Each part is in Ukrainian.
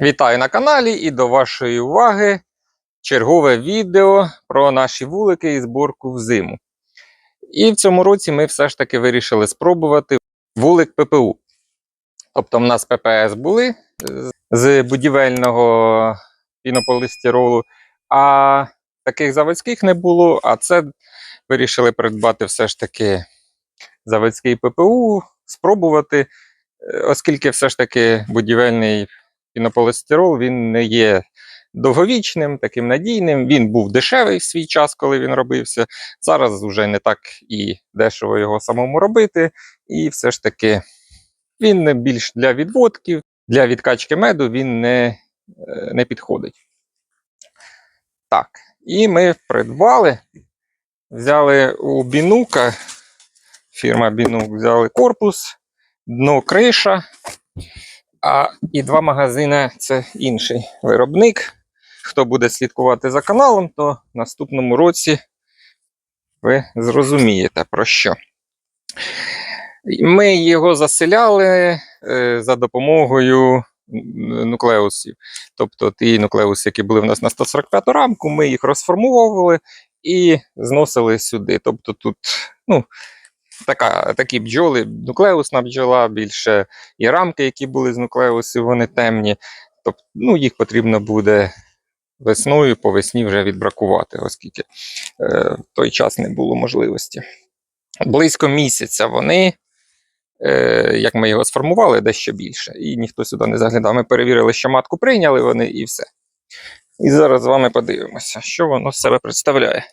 Вітаю на каналі і до вашої уваги чергове відео про наші вулики і зборку в зиму. І в цьому році ми все ж таки вирішили спробувати вулик ППУ. Тобто, в нас ППС були з- з будівельного пінополістиролу, а таких заводських не було. А це вирішили придбати все ж таки заводський ППУ, спробувати, е, оскільки все ж таки будівельний пінополістирол він не є довговічним, таким надійним. Він був дешевий в свій час, коли він робився. Зараз вже не так і дешево його самому робити. І все ж таки він більш для відводків, для відкачки меду він не, е, не підходить. Так, і ми придбали, взяли у Бінука, фірма Бінук, взяли корпус, дно криша. А і два магазини це інший виробник. Хто буде слідкувати за каналом, то в наступному році ви зрозумієте про що. Ми його заселяли е, за допомогою нуклеусів. Тобто ті нуклеуси, які були в нас на 145 рамку, ми їх розформовували і зносили сюди. Тобто тут ну, така, такі бджоли, нуклеусна бджола, більше і рамки, які були з нуклеусів, вони темні. Тобто, ну, їх потрібно буде весною по весні вже відбракувати, оскільки е, в той час не було можливості. Близько місяця вони, е, як ми його сформували, дещо більше. І ніхто сюди не заглядав. Ми перевірили, що матку прийняли вони і все. І зараз з вами подивимося, що воно з себе представляє.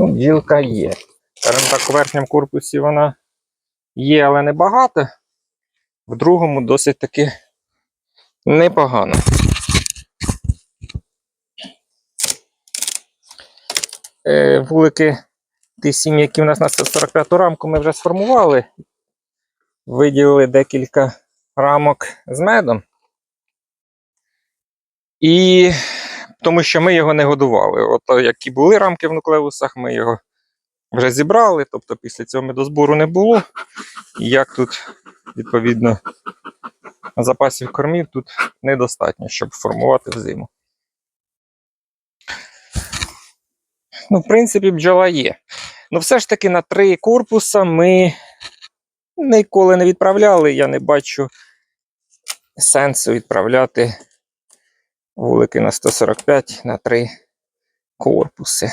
Ну, бджілка є. Скажімо так, у верхньому корпусі вона є, але не багато. В другому досить таки непогано. Е, вулики ті сім'ї, які в нас на 45 рамку, ми вже сформували. Виділили декілька рамок з медом. І тому що ми його не годували. От які були рамки в нуклеусах, ми його вже зібрали, тобто після цього медозбору не було. І як тут, відповідно, запасів кормів тут недостатньо, щоб формувати взиму. Ну, в принципі, бджола є. Ну, все ж таки на три корпуса ми ніколи не відправляли. Я не бачу сенсу відправляти вулики на 145 на три корпуси.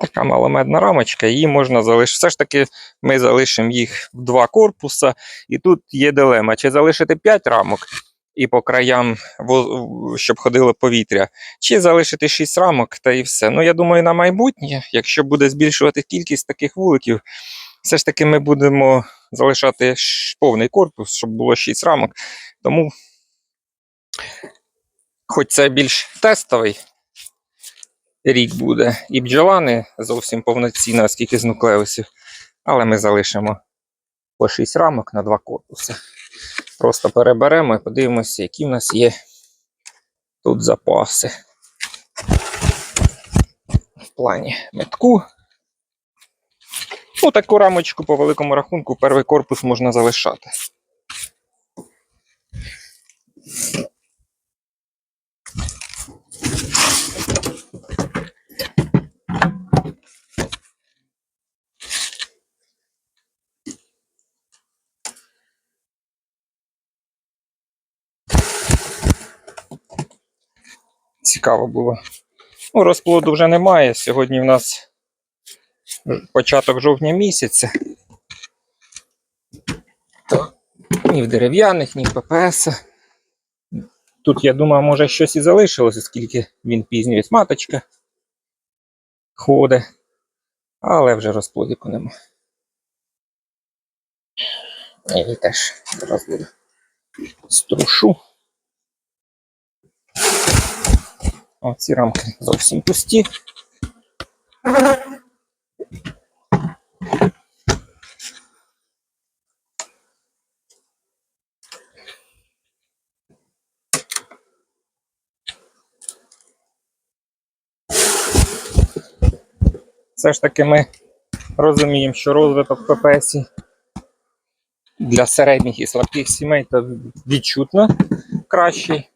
Така маломедна рамочка, її можна залишити. Все ж таки, ми залишимо їх в два корпуса, і тут є дилема: чи залишити 5 рамок і по краям, щоб ходило повітря, чи залишити 6 рамок та і все. Ну, я думаю, на майбутнє, якщо буде збільшувати кількість таких вуликів, все ж таки ми будемо залишати повний корпус, щоб було 6 рамок. Тому, хоч це більш тестовий рік буде, і бджола не зовсім повноцінна, оскільки з нуклеусів, але ми залишимо по 6 рамок на два корпуси. Просто переберемо і подивимося, які в нас є тут запаси. В плані метку. Ну, таку рамочку по великому рахунку, перший корпус можна залишати. Цікаво було. Ну, розплоду вже немає. Сьогодні в нас початок жовтня місяця. То ні в дерев'яних, ні в ППС. Тут, я думаю, може щось і залишилось, оскільки він пізній ось маточка ходить. Але вже розплодіку нема. І теж зараз буду струшу. О, ці рамки зовсім пусті. Все ж таки ми розуміємо, що розвиток ППС для середніх і слабких сімей то відчутно кращий.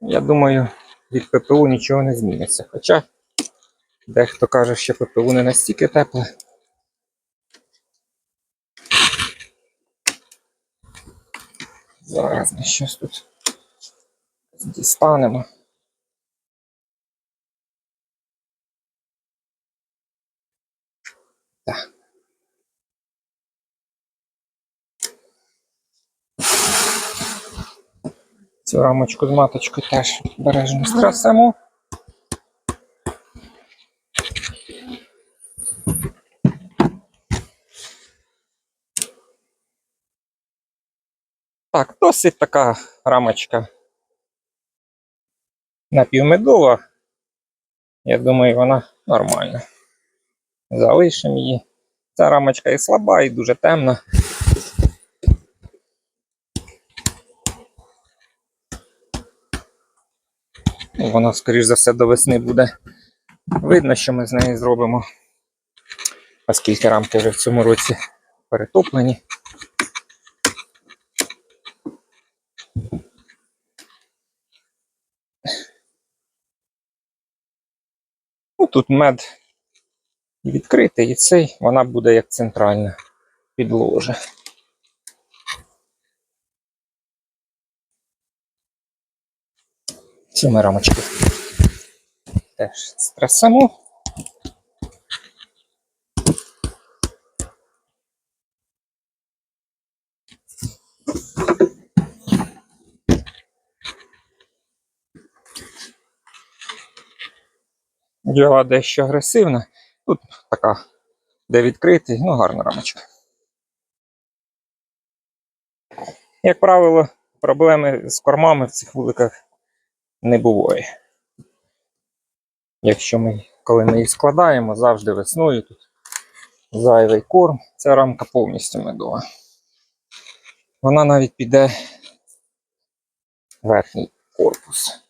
Я думаю, від ППУ нічого не зміниться. Хоча дехто каже, що ППУ не настільки тепле. Зараз ми щось тут дістанемо. Так. Цю рамочку з маточкою теж бережно страсимо. Так, досить така рамочка напівмедова. Я думаю, вона нормальна. Залишимо її. Ця рамочка і слаба, і дуже темна. Ну, Вона, скоріш за все, до весни буде видно, що ми з нею зробимо. Оскільки рамки вже в цьому році перетоплені. Ну, тут мед відкритий, і цей, вона буде як центральна підложа. Цю ми рамочку теж стресемо. Діла дещо агресивна. Тут така, де відкритий, ну гарна рамочка. Як правило, проблеми з кормами в цих вуликах не буває. Якщо ми, коли ми їх складаємо, завжди весною тут зайвий корм, ця рамка повністю медова. Вона навіть піде в верхній корпус.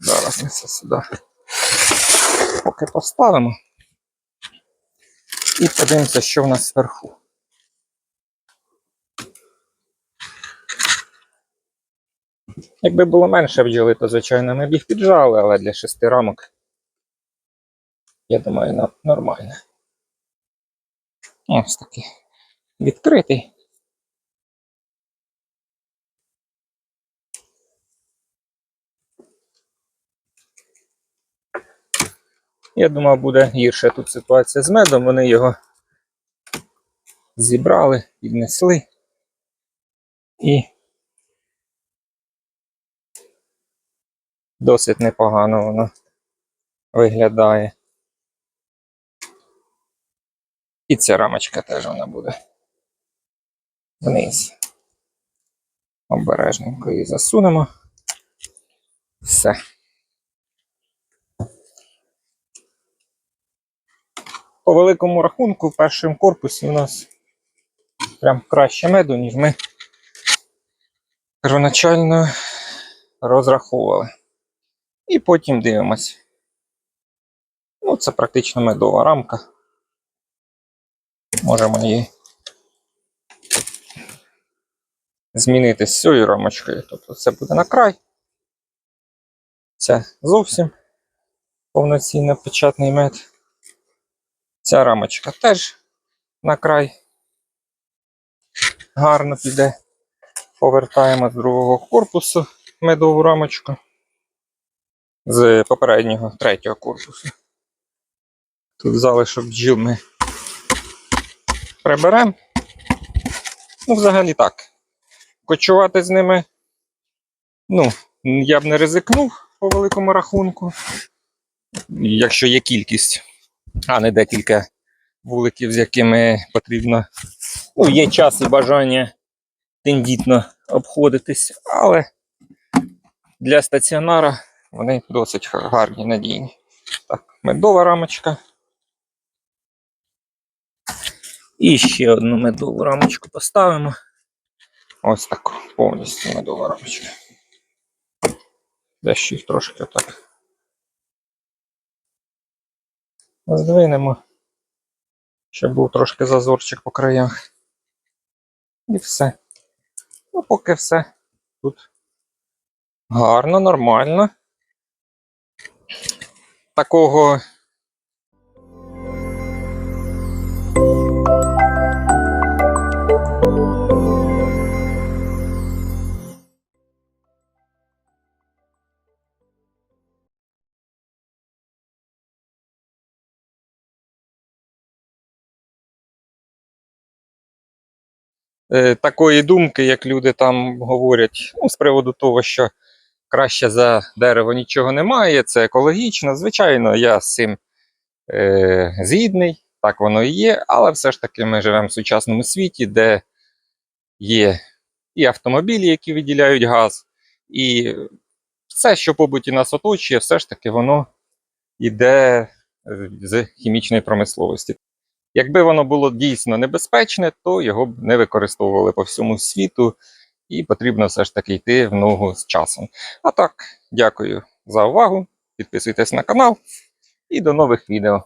Зараз ми це сюди поки поставимо. І подивимося, що в нас зверху. Якби було менше бджоли, то звичайно ми б їх піджали, але для шести рамок, я думаю, нормально. Ось такий відкритий. Я думав, буде гірша тут ситуація з медом. Вони його зібрали, піднесли і досить непогано воно виглядає. І ця рамочка теж вона буде вниз. Обережненько її засунемо. Все. По великому рахунку, в першому корпусі у нас прям краще меду, ніж ми первоначально розраховували. І потім дивимось. Ну, це практично медова рамка. Можемо її змінити з цією рамочкою. Тобто це буде на край. Це зовсім повноцінно печатний мед. Ця рамочка теж на край гарно піде. Повертаємо з другого корпусу медову рамочку з попереднього третього корпусу. Тут залишок бджіл ми приберемо. Ну, взагалі так. Кочувати з ними, ну, я б не ризикнув по великому рахунку, якщо є кількість, а не декілька вуликів, з якими потрібно. Ну, є час і бажання тендітно обходитись, але для стаціонара вони досить гарні, надійні. Так, медова рамочка. І ще одну медову рамочку поставимо. Ось так, повністю медова рамочка. Дещо їх трошки так. Здвинемо, щоб був трошки зазорчик по краях. І все. Ну, поки все тут гарно, нормально. Такого. Е, такої думки, як люди там говорять, ну, з приводу того, що краще за дерево нічого немає, це екологічно. Звичайно, я з цим е, згідний, так воно і є, але все ж таки ми живемо в сучасному світі, де є і автомобілі, які виділяють газ, і все, що побуті нас оточує, все ж таки воно йде з хімічної промисловості. Якби воно було дійсно небезпечне, то його б не використовували по всьому світу, і потрібно все ж таки йти в ногу з часом. А так, дякую за увагу. Підписуйтесь на канал і до нових відео.